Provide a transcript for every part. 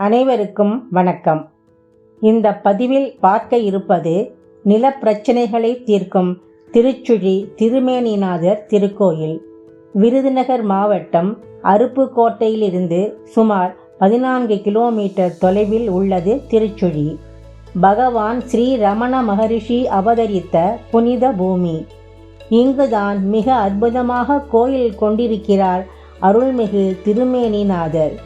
அனைவருக்கும் வணக்கம். இந்த பதிவில் பார்க்க இருப்பது நிலப்பிரச்சனைகளை தீர்க்கும் திருச்சுழி திருமேனிநாதர் திருக்கோயில் விருதுநகர் மாவட்டம் அருப்புக்கோட்டையிலிருந்து சுமார் பதினான்கு கிலோமீட்டர் தொலைவில் உள்ளது திருச்சுழி. பகவான் ஸ்ரீ ரமண மகரிஷி அவதரித்த புனித பூமி. இங்குதான் மிக அற்புதமாக கோயில் கொண்டிருக்கிறார் அருள்மிகு திருமேனிநாதர்.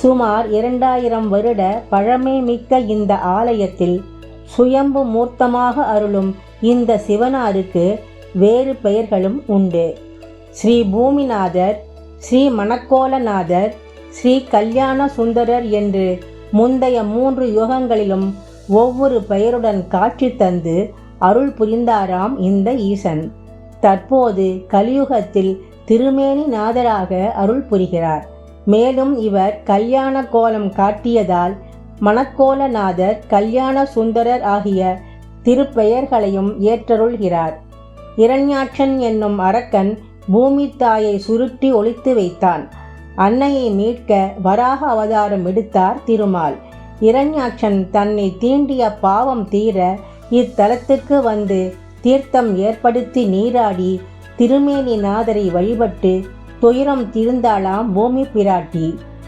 சுமார் இரண்டாயிரம் வருட பழமை மிக்க இந்த ஆலயத்தில் சுயம்பு மூர்த்தமாக அருளும் இந்த சிவனாருக்கு வேறு பெயர்களும் உண்டு. ஸ்ரீ பூமிநாதர் ஸ்ரீ மணக்கோலநாதர் ஸ்ரீ கல்யாண சுந்தரர் என்று முந்தைய மூன்று யுகங்களிலும் ஒவ்வொரு பெயருடன் காட்சி தந்து அருள் புரிந்தாராம் இந்த ஈசன். தற்போது கலியுகத்தில் திருமேனி நாதராக அருள் புரிகிறார். மேலும் இவர் கல்யாண கோலம் காட்டியதால் மணக்கோலநாதர் கல்யாண சுந்தரர் ஆகிய திருப்பெயர்களையும் ஏற்றருள்கிறார். இரண்யாட்சன் என்னும் அரக்கன் பூமி தாயை சுருட்டி ஒழித்து வைத்தான். அன்னையை மீட்க வராக அவதாரம் எடுத்தார் திருமால். இரண்யாட்சன் தன்னை தீண்டிய பாவம் தீர இத்தலத்துக்கு வந்து தீர்த்தம் ஏற்படுத்தி நீராடி திருமேனி நாதரை வழிபட்டு துயரம் திருந்தாளாம் பூமி பிராட்டி.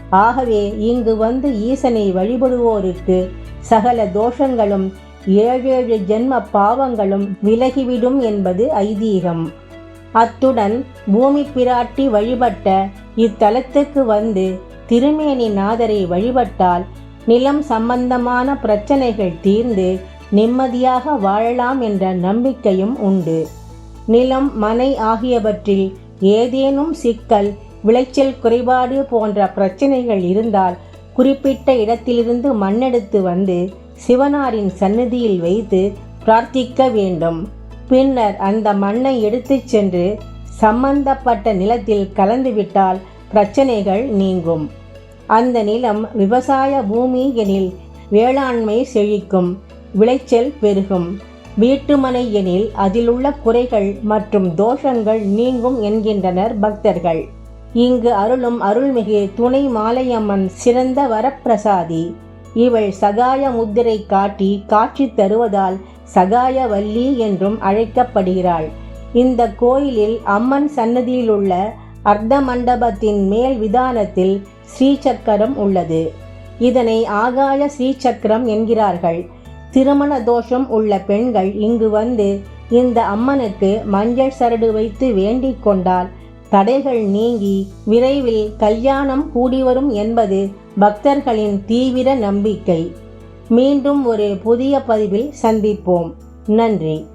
ஆகவே இங்கு வந்து ஈசனை வழிபடுவோருக்கு சகல தோஷங்களும் ஏழேழு ஜென்ம பாவங்களும் விலகிவிடும் என்பது ஐதீகம். அத்துடன் பூமி பிராட்டி வழிபட்ட இத்தலத்துக்கு வந்து திருமேனி நாதரை வழிபட்டால் நிலம் சம்பந்தமான பிரச்சனைகள் தீர்ந்து நிம்மதியாக வாழலாம் என்ற நம்பிக்கையும் உண்டு. நிலம் மனை ஆகியவற்றில் ஏதேனும் சிக்கல் விளைச்சல் குறைபாடு போன்ற பிரச்சனைகள் இருந்தால் குறிப்பிட்ட இடத்திலிருந்து மண்ணெடுத்து வந்து சிவனாரின் சந்நிதியில் வைத்து பிரார்த்திக்க வேண்டும். பின்னர் அந்த மண்ணை எடுத்துச் சென்று சம்பந்தப்பட்ட நிலத்தில் கலந்துவிட்டால் பிரச்சனைகள் நீங்கும். அந்த நிலம் விவசாய பூமி எனில் வேளாண்மை செழிக்கும் விளைச்சல் பெருகும். வீட்டுமனை எனில் அதிலுள்ள குறைகள் மற்றும் தோஷங்கள் நீங்கும் என்கின்றனர் பக்தர்கள். இங்கு அருளும் அருள்மிகு துணை மாலையம்மன் சிறந்த வரப்பிரசாதி. இவள் சகாய முத்திரை காட்டி காட்சி தருவதால் சகாயவல்லி என்றும் அழைக்கப்படுகிறாள். இந்த கோயிலில் அம்மன் சன்னதியிலுள்ள அர்த்த மண்டபத்தின் மேல் விதானத்தில் ஸ்ரீசக்கரம் உள்ளது. இதனை ஆகாய ஸ்ரீசக்கரம் என்கிறார்கள். திருமண தோஷம் உள்ள பெண்கள் இங்கு வந்து இந்த அம்மனுக்கு மஞ்சள் சரடு வைத்து வேண்டிக் கொண்டால் தடைகள் நீங்கி விரைவில் கல்யாணம் கூடிவரும் என்பது பக்தர்களின் தீவிர நம்பிக்கை. மீண்டும் ஒரு புதிய பதிவில் சந்திப்போம். நன்றி.